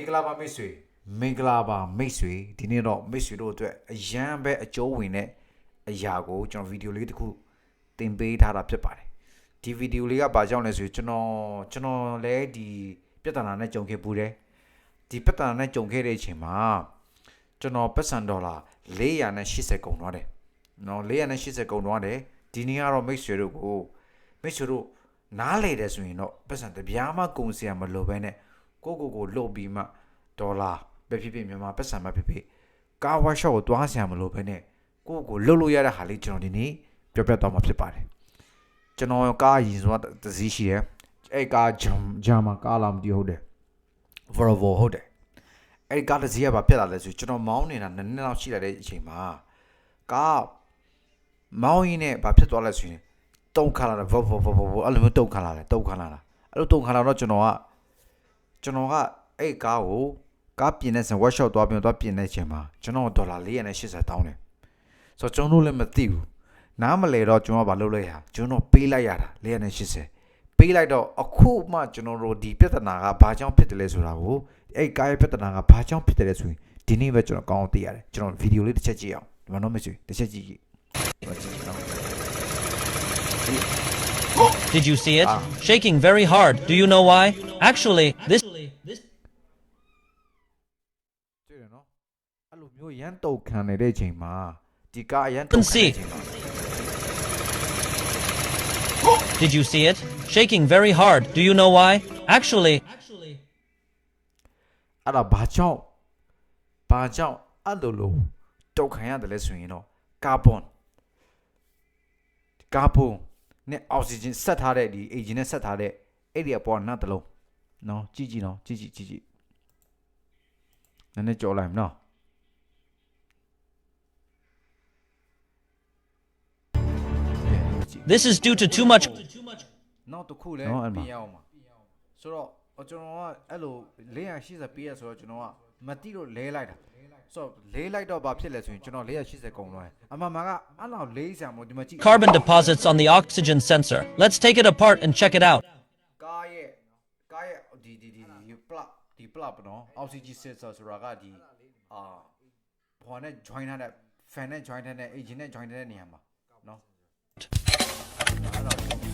မင်္ဂလာပါမိတ်ဆွေမင်္ဂလာပါမိတ်ဆွေဒီနေ့တော့မိတ်ဆွေတို့အတွက်အရန်ပဲအကျိုးဝင်တဲ့အရာကိုကျွန်တော်ဗီဒီယိုလေးတစ်ခုတင်ပေးထားတာဖြစ်ပါတယ်ဒီဗီဒီယိုလေးကဘာကြောင့်လဲဆိုရင်ကျွန်တော်ကျွန်တော်လည်းဒီပြဿနာနဲ့ကြုံခဲ့ပူတယ်ဒီပြဿနာနဲ့ကြုံခဲ့တဲ့အချိန်မှာကျွန်တော်ပတ်စံဒေါ်လာ480ကုန်သွားတယ်နော်480ကုန်သွားတယ်ဒီနေ့ကတော့မိတ်ဆွေတို့ကိုမိတ်ဆွေတို့နားလေတယ်ဆိုရင်တော့ပတ်စံတစ်ပြားမှကုန်စရာမလိုဘဲနဲ့ ကိုကိုကိုလုတ်ပြီးမှဒေါ်လာပဲဖြစ်ဖြစ်မြန်မာပတ်စံပဲဖြစ်ဖြစ်ကားဝါရှော့ကိုတွားဆရာမလို့ပဲနဲ့ကိုကိုလုတ်လို့ရတဲ့ဟာလေးကျွန်တော်ဒီနေ့ပြောပြတော့မှာဖြစ်ပါတယ်ကျွန်တော်ကားရင်ဆိုတာတစ်စီးရှိတယ်အဲ့ကားဂျမ်ဂျမ်မှာကားလာမသိဟုတ်တယ် Volvo ဟုတ်တယ်အဲ့ကားတစ်စီးကဘာဖြစ်လာလဲဆိုကျွန်တော်မောင်းနေတာနည်းနည်းလောက်ရှိလာတဲ့အချိန်မှာကားမောင်းရင်းနဲ့ဘာဖြစ်သွားလဲဆိုရင်တုံခါလာတယ် Volvo Volvo အဲ့လိုမျိုးတုံခါလာတယ်တုံခါလာတာအဲ့လိုတုံခါလာတော့ကျွန်တော်က ကျွန်တော်ကအဲ့ကားကိုကားပြင်တဲ့ဆန် workshop သွားပြီးတော့ပြင်တဲ့အချိန်မှာကျွန်တော်ဒေါ်လာ480တောင်းတယ်ဆိုတော့ကျွန်တော်တို့လည်းမသိဘူးနားမလဲတော့ကျွန်တော်ကဘာလုပ်လိုက်ရကျွန်တော်ပေးလိုက်ရတာ480ပေးလိုက်တော့အခုမှကျွန်တော်တို့ဒီပြဿနာကဘာကြောင့်ဖြစ်တယ်လဲဆိုတာကိုအဲ့ကားရဲ့ပြဿနာကဘာကြောင့်ဖြစ်တယ်လဲဆိုရင်ဒီနေ့ပဲကျွန်တော်ကောင်းအောင်သိရတယ်ကျွန်တော်ဗီဒီယိုလေးတစ်ချက်ကြည့်အောင်ဒီမှာတော့မရှိတစ်ချက်ကြည့်ကြည့် Did you see it? Ah. Shaking very hard. Do you know why? Actually, this တွေ့တယ်နော်အဲ့လိုမျိုးရမ်းတုတ်ခံနေတဲ့အချိန်မှာဒီကားအရမ်းတုတ်ခံနေတဲ့အချိန်မှာ Did you see it? Shaking very hard. Do you know why? Actually, အဲ့ဒါဘာကြောင့်ဘာကြောင့်အဲ့လိုလိုတောက်ခံရတယ်လဲဆိုရင်တော့ကာဗွန်ကာဗွန် နဲ့အောက်ဆီဂျင်ဆက်ထားတဲ့ဒီအင်ဂျင်နဲ့ဆက်ထားတဲ့အဲ့ဒီအပေါ်နတ်တလုံးနော်ကြည့်ကြည့်နော်ကြည့်ကြည့်ကြည့်ကြည့်နည်းနည်းကြော်လိုက်မနော် this is due to too much နောက်တစ်ခုလည်းပြင်ရအောင်ပါဆိုတော့ ကျွန်တော်ကအဲ့လို480ပေးရဆိုတော့ကျွန်တော်ကမတိလို့လဲလိုက်တာဆိုတော့လဲလိုက်တော့ဘာဖြစ်လဲဆိုရင်ကျွန်တော်480ကုန်သွားတယ်အမှန်မှန်ကအဲ့လောက်လေးစရာမို့ဒီမှာကြည့် carbon deposits on the oxygen sensor. Let's take it apart and check it out. ကားရဲ့ကားရဲ့ဒီဒီဒီဒီ plug ဒီ plug ပေါ့နော် oxygen sensor ဆိုတာကဒီအာဘောနဲ့ join ထားတဲ့ fan နဲ့ join ထားတဲ့ engine နဲ့ join ထားတဲ့နေရာမှာနော်အဲ့တော့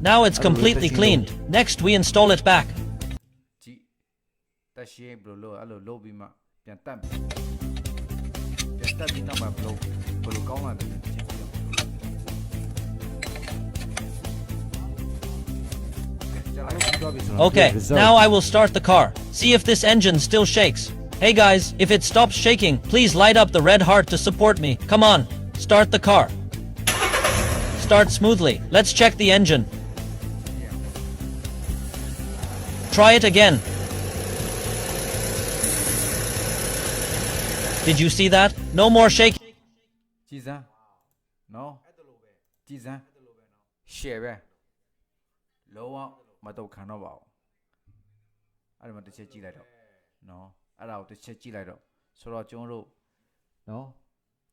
Now it's completely cleaned. Next, we install it back. Okay, now I will start the car. See if this engine still shakes. Hey guys, if it stops shaking, please light up the red heart to support me. Come on, start the car Start smoothly. Let's check the engine. Try it again. Did you see that? No more shaking. ကြည်စမ်းနော်ကြည်စမ်း share ပဲလုံးဝမတော့ခံတော့ပါဘူးအဲ့ဒါမှတစ်ချက်ကြည့်လိုက်တော့နော်အဲ့ဒါကိုတစ်ချက်ကြည့်လိုက်တော့ဆိုတော့ကျွန်တော်တို့နော်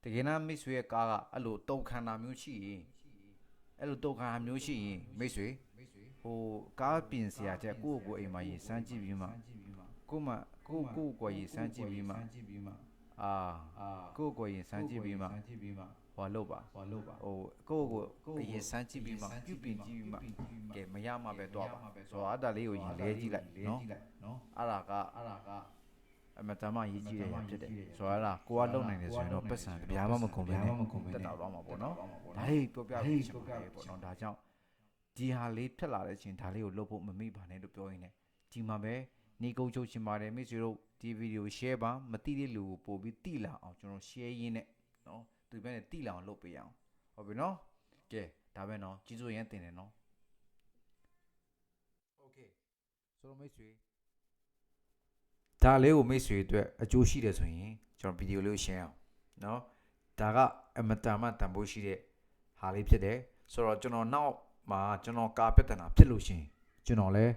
တကယ်နာမိတ်ဆွေရဲ့ကားကအဲ့လိုတုံခံတာမျိုးရှိရင် အဲ့လိုတုံခံတာမျိုးရှိရင်မိတ်ဆွေဟိုကားပြင်စရာချက်ကိုယ့်ကိုယ်အိမ်မှာရေးစမ်းကြည့်ပြီးမှကို့မှကိုယ့်ကိုယ့်ကိုယ်ရေးစမ်းကြည့်ပြီးမှအာကိုယ့်ကိုယ်ရေးစမ်းကြည့်ပြီးမှဟောလို့ပါဟောလို့ပါဟိုကိုယ့်ကိုယ်ရေးစမ်းကြည့်ပြီးမှပြုပြင်ကြည့်ပြီးမှကဲမရမှပဲတော့ပါဆိုတော့အဲ့ဒါလေးကိုရင်လဲကြည့်လိုက်နော်အဲ့ဒါကအဲ့ဒါက အမတမ်းမရေးကြည့်ရရဖြစ်တယ်ဆိုတော့အဲ့ဒါကိုကလုံနိုင်တယ်ဆိုရင်တော့ပတ်စံပြားမမကုန်ပဲနဲ့တက်တာတော့မှာပေါ့နော်ဒါလေးပြောပြပေးချင်ပါတယ်ပေါ့နော်ဒါကြောင့်ဒီဟာလေးဖြစ်လာတဲ့အချိန်ဒါလေးကိုလုပ်ဖို့မမိပါနဲ့လို့ပြောရင်းနဲ့ဒီမှာပဲနေကုန်းချုပ်ချင်ပါတယ်မိတ်ဆွေတို့ဒီဗီဒီယို share ပါမတိတဲ့လူကိုပို့ပြီးတိလာအောင်ကျွန်တော် share ရင်းနဲ့နော်သူပဲနဲ့တိလာအောင်လုပ်ပေးအောင်ဟုတ်ပြီနော်ကဲဒါပဲနော်ကြီးစိုးရမ်းတင်တယ်နော်ဆိုတော့မိတ်ဆွေ ဒါလေးကိုမိတ်ဆွေအတွက်အကျိုးရှိတယ်ဆိုရင်ကျွန်တော်ဗီဒီယိုလေးကိုရှင်းအောင်เนาะဒါကအမတန်မှတန်ဖိုးရှိတဲ့ဟာလေးဖြစ်တယ်ဆိုတော့ကျွန်တော်နောက်မှာကျွန်တော်ကာပြဿနာဖြစ်လို့ရှရင်ကျွန်တော်လည်း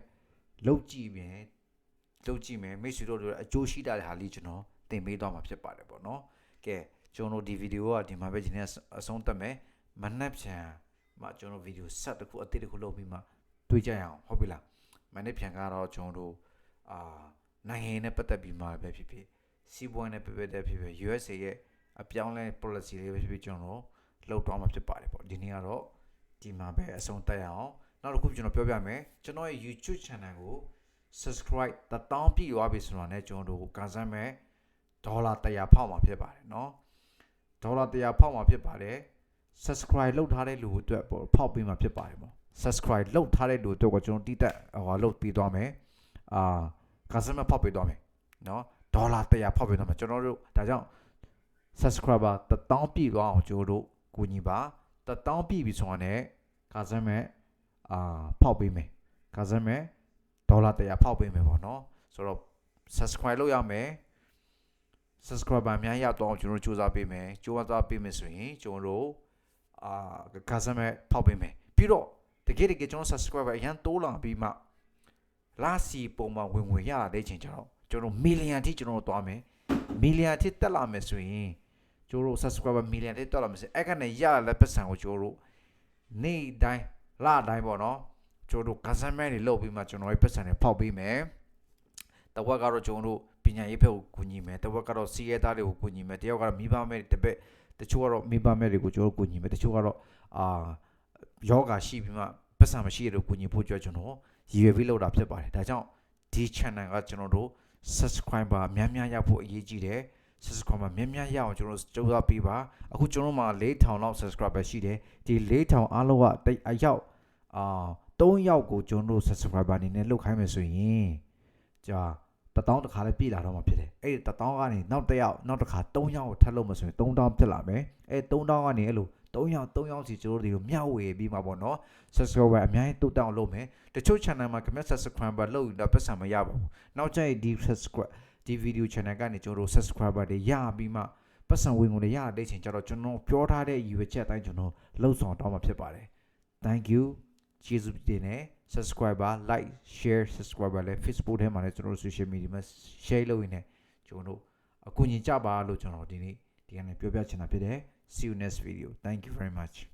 လုတ်ကြည့်ပြင်လုတ်ကြည့်မယ်မိတ်ဆွေတို့တို့အကျိုးရှိတာတဲ့ဟာလေးကျွန်တော်သင်ပေးသွားမှာဖြစ်ပါတယ်ပေါ့နော်ကဲကျွန်တော်တို့ဒီဗီဒီယိုကဒီမှာပဲဒီနေ့အဆုံးသတ်မယ်မနှက်ဖြန်မှာကျွန်တော်ဗီဒီယိုဆက်တစ်ခုအသစ်တစ်ခုလုပ်ပြီးမှတွေ့ကြရအောင်ဟုတ်ပြီလားမနှက်ဖြန်ကတော့ကျွန်တော်တို့အာ နိုင်ငံနဲ့ပတ်သက်ပြီးမှပဲဖြစ်ဖြစ်စီးပွားရေးနဲ့ပတ်သက်တဲ့ဖြစ်ဖြစ် USA ရဲ့အပြောင်းလဲ policy လေးပဲဖြစ်ဖြစ်ကျွန်တော်တို့လောက်တော့မှာဖြစ်ပါတယ်ပေါ့ဒီနေ့ကတော့ဒီမှာပဲအဆုံးသတ်ရအောင်နောက်တစ်ခုကျွန်တော်ပြောပြမယ်ကျွန်တော်ရဲ့ YouTube channel ကို subscribe တတောင်းပြည့်သွားပြီဆိုတော့ねကျွန်တော်တို့ကန်ဆန်းမဲ့ဒေါ်လာ100ဖောက်မှာဖြစ်ပါတယ်เนาะဒေါ်လာ100ဖောက်မှာဖြစ်ပါတယ် subscribe လုပ်ထားတဲ့လူအတွက်ပေါ့ဖောက်ပေးမှာဖြစ်ပါတယ်ပေါ့ subscribe လုပ်ထားတဲ့လူအတွက်ကိုကျွန်တော်တိတက်ဟောလုပ်ပေးသွားမယ်အာ customer ဖောက်ပေးသွားမယ်နော်ဒေါ်လာ100ဖောက်ပေးသွားမယ်ကျွန်တော်တို့ဒါကြောင့် subscriber 1000ပြည့်သွားအောင်ကျိုးတို့ကူညီပါ1000ပြည့်ပြီဆိုတာနဲ့ customer အာဖောက်ပေးမယ် customer ဒေါ်လာ100ဖောက်ပေးမယ်ပေါ့နော်ဆိုတော့ subscribe လုပ်ရမယ် subscriber အများရတော့ကျွန်တော်တို့စူးစမ်းပေးမယ်စူးစမ်းပေးမယ်ဆိုရင်ကျွန်တော်တို့အာ customer ဖောက်ပေးမယ်ပြီးတော့တကယ်တကယ်ကျွန်တော် subscriber အရင်တိုးလာပြီးမှ လာစီပုံမှန်ဝင်ဝင်ရတဲ့ချိန်ကျတော့ကျွန်တော်မီလီယံအထိကျွန်တော်တို့သွားမယ်မီလီယံအထိတက်လာမယ်ဆိုရင်ကျွန်တော်တို့ subscriber မီလီယံအထိတက်လာမယ်ဆိုရင်အဲ့ကနေရလာတဲ့ပတ်စံကိုကျွန်တော်တို့နေ့တိုင်းလတိုင်းပေါ့နော်ကျွန်တော်တို့ customer တွေလုပ်ပြီးမှကျွန်တော်ရဲ့ပတ်စံတွေဖောက်ပေးမယ်တဝက်ကတော့ကျွန်တော်တို့ပညာရေးဘက်ကိုကူညီမယ်တဝက်ကတော့စီးရဲသားတွေကိုကူညီမယ်တယောက်ကတော့မိဘမဲ့တပည့်တချို့ကတော့မိဘမဲ့တွေကိုကျွန်တော်တို့ကူညီမယ်တချို့ကတော့အာယောဂါရှိပြီးမှပတ်စံမရှိရလို့ကူညီဖို့ကြွကျွန်တော် ရည်ရွယ်ပြီးလုပ်တာဖြစ်ပါတယ်ဒါကြောင့်ဒီ channel ကကျွန်တော်တို့ subscriber များများရဖို့အရေးကြီးတယ် subscriber များများရအောင်ကျွန်တော်တို့စူးစမ်းပေးပါအခုကျွန်တော်မှာ4000လောက် subscriber ရှိတယ်ဒီ4000အားလုံးကတိတ်အရောက်အာ3ယောက်ကိုကျွန်တော်တို့ subscriber အနေနဲ့လုပ်ခိုင်းမယ်ဆိုရင်ကြာတတောင်းတစ်ခါလေးပြည့်လာတော့မှာဖြစ်တယ်အဲ့ဒီတတောင်းကနေနောက်တစ်ယောက်နောက်တစ်ခါ3ယောက်ကိုထပ်လုပ်မှဆိုရင်3တောင်းဖြစ်လာမယ်အဲ့3တောင်းကနေအဲ့လို 3ယောက်3ယောက်စီကျွန်တော်တို့ဒီကိုမျှဝေပြီးမှာပေါ့နော် subscriber အများကြီးတိုးတောင်းလုပ်မယ်တချို့ channel မှာ comment subscriber လုပ်ရင်တော့ပတ်စံမရပါဘူးနောက်ကျရင်ဒီ subscribe ဒီ video channel ကနေကျွန်တော်တို့ subscriber တွေရပြီးမှပတ်စံဝင်ကုန်တွေရတဲ့ချိန်ကျတော့ကျွန်တော်ပြောထားတဲ့ရည်ရွယ်ချက်အတိုင်းကျွန်တော်လှုပ်ဆောင်တော့မှာဖြစ်ပါတယ် thank you ကျေးဇူးတင်တယ် subscriber like share subscriber လည်း Facebook ထဲမှာလည်းကျွန်တော်တို့ social media မှာ share လုပ်ရင်းနဲ့ကျွန်တော်တို့အကူအညီကြပါလို့ကျွန်တော်ဒီနေ့ဒီကနေ့ပြောပြချင်တာဖြစ်တယ် see you next video. Thank you very much